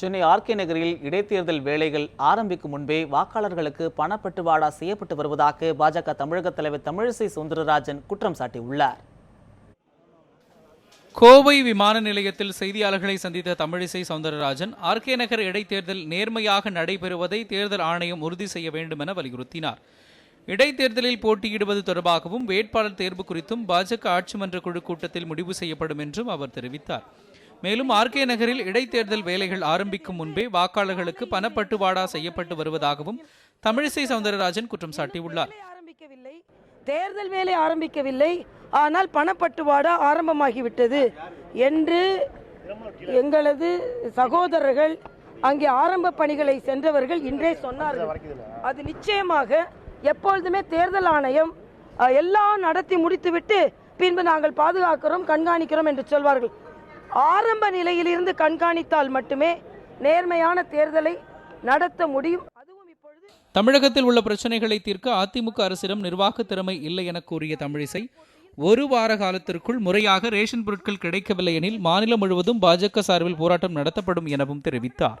Chennai RK நகரில் இடைத்தேர்தல் வேலைகள் ஆரம்பிக்கும் முன்பே வாக்காளர்களுக்கு பணப்பட்டுவாடா செய்யப்பட்டு வருவதாக பாஜக தமிழக தலைவர் தமிழிசை சவுந்தரராஜன் குற்றம் சாட்டியுள்ளார். கோவை விமான நிலையத்தில் செய்தியாளர்களை சந்தித்த தமிழிசை சவுந்தரராஜன் ஆர்கே நகர் இடைத்தேர்தல் நேர்மையாக நடைபெறுவதை தேர்தல் ஆணையம் உறுதி செய்ய வேண்டும் என வலியுறுத்தினார். இடைத்தேர்தலில் போட்டியிடுவது தொடர்பாகவும் வேட்பாளர் தேர்வு குறித்தும் பாஜக ஆட்சிமன்ற குழு கூட்டத்தில் முடிவு செய்யப்படும் என்றும் அவர் தெரிவித்தார். மேலும் ஆர்கே நகரில் இடைத்தேர்தல் வேலைகள் ஆரம்பிக்கும் முன்பே வாக்காளர்களுக்கு பணப்பட்டுவாடா செய்யப்பட்டு வருவதாகவும் தமிழிசை சவுந்தரராஜன் குற்றம் சாட்டியுள்ளார். ஆரம்பிக்கவில்லை. தேர்தல் வேலை ஆரம்பிக்கவில்லை. ஆனால் பணப்பட்டுவாடா ஆரம்பமாகிவிட்டது என்று எங்களது சகோதரர்கள் அங்கே ஆரம்ப பணிகளை சென்றவர்கள் இன்றே சொன்னார்கள். அது நிச்சயமாக எப்பொழுதுமே தேர்தல் ஆணையம் எல்லாம் நடத்தி முடித்துவிட்டு பின்பு நாங்கள் பாதுகாக்கிறோம் கண்காணிக்கிறோம் என்று சொல்வார்கள். ஆரம்ப நிலையிலிருந்து கண்காணித்தால் மட்டுமே நேர்மையான தேர்தலை நடத்த முடியும். அதுவும் இப்பொழுது தமிழகத்தில் உள்ள பிரச்சனைகளை தீர்க்க அதிமுக அரசிடம் நிர்வாக திறமை இல்லை என கூறிய தமிழிசை ஒரு வார காலத்திற்குள் முறையாக ரேஷன் பொருட்கள் கிடைக்கவில்லை எனில் மாநிலம் முழுவதும் பாஜக சார்பில் போராட்டம் நடத்தப்படும் எனவும் தெரிவித்தார்.